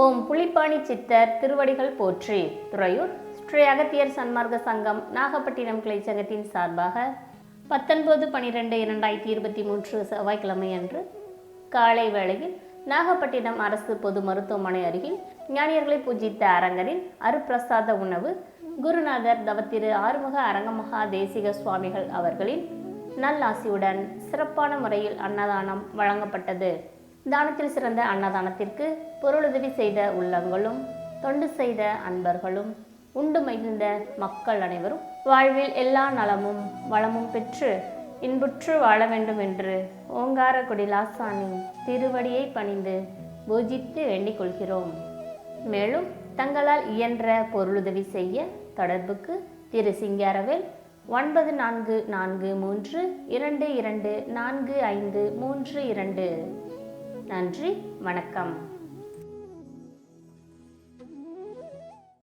ஓம் புலிப்பாணி சித்தர் திருவடிகள் போற்றி. துறையூர் ஸ்ரீ அகத்தியர் சன்மார்க்க சங்கம் நாகப்பட்டினம் கிளை சங்கத்தின் சார்பாக பத்தொன்பது பனிரெண்டு இரண்டாயிரத்தி இருபத்தி மூன்று செவ்வாய்க்கிழமை அன்று காலை வேளையில் நாகப்பட்டினம் அரசு பொது மருத்துவமனை அருகில் ஞானியர்களை பூஜித்த அரங்கரில் அருப்பிரசாத உணவு குருநாதர் தவத்திரு ஆறுமுக அரங்கமகா தேசிக சுவாமிகள் அவர்களின் நல்லாசியுடன் சிறப்பான முறையில் அன்னதானம் வழங்கப்பட்டது. தானத்தில் சிறந்த அன்னதானத்திற்கு பொருளுதவி செய்த உள்ளங்களும் தொண்டு செய்த அன்பர்களும் உண்டு மகிழ்ந்த மக்கள் அனைவரும் வாழ்வில் எல்லா நலமும் வளமும் பெற்று இன்புற்று வாழ வேண்டும் என்று ஓங்கார குடிலாசாமி திருவடியை பணிந்து பூஜித்து வேண்டிக் கொள்கிறோம். மேலும் தங்களால் இயன்ற பொருளுதவி செய்ய தொடர்புக்கு திரு சிங்காரவேல் ஒன்பது நான்கு நான்கு மூன்று இரண்டு இரண்டு நான்கு ஐந்து மூன்று இரண்டு. நன்றி வணக்கம்.